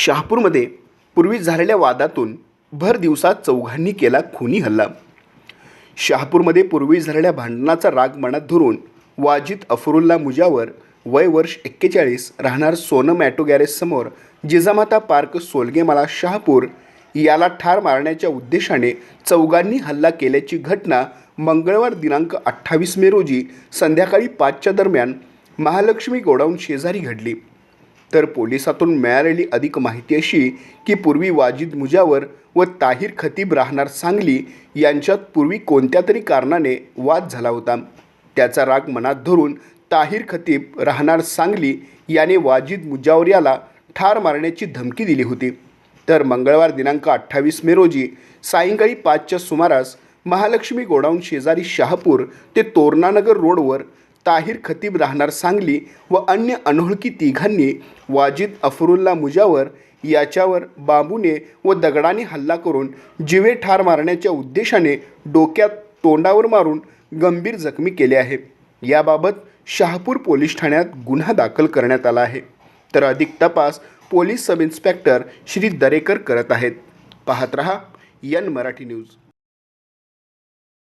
शहापूरमध्ये पूर्वी झालेल्या वादातून भर दिवसात चौघांनी केला खूनी हल्ला. शहापूरमध्ये पूर्वी झालेल्या भांडणाचा राग मनात धरून वाजिद अफरुल्ला मुजावर वय वर्ष एक्केचाळीस राहणार सोनम ॲटो गॅरेजसमोर जिजामाता पार्क सोलगेमाला शहापूर याला ठार मारण्याच्या उद्देशाने चौघांनी हल्ला केल्याची घटना मंगळवार दिनांक अठ्ठावीस मे रोजी संध्याकाळी पाचच्या दरम्यान महालक्ष्मी गोडाऊन शेजारी घडली. तर पोलिसातून मिळालेली अधिक माहिती अशी की पूर्वी वाजिद मुजावर व ताहिर खतीब राहणार सांगली यांच्यात पूर्वी कोणत्या तरी कारणाने वाद झाला होता. त्याचा राग मनात धरून ताहिर खतीब राहणार सांगली याने वाजिद मुजावर याला ठार मारण्याची धमकी दिली होती. तर मंगळवार दिनांक अठ्ठावीस मे रोजी सायंकाळी पाचच्या सुमारास महालक्ष्मी गोडाऊन शेजारी शहापूर ते तोरणानगर रोडवर ताहिर खतीब राहणार सांगली व अन्य अनोळखी तिघांनी वाजिद अफरुल्ला मुजावर याच्यावर बांबूने व दगडाने हल्ला करून जिवे ठार मारण्याच्या उद्देशाने डोक्यात तोंडावर मारून गंभीर जखमी केले आहे. याबाबत शहापूर पोलीस ठाण्यात गुन्हा दाखल करण्यात आला आहे. तर अधिक तपास police sub inspector Shri Darekar करत आहेत. पाहत रहा यन मराठी न्यूज.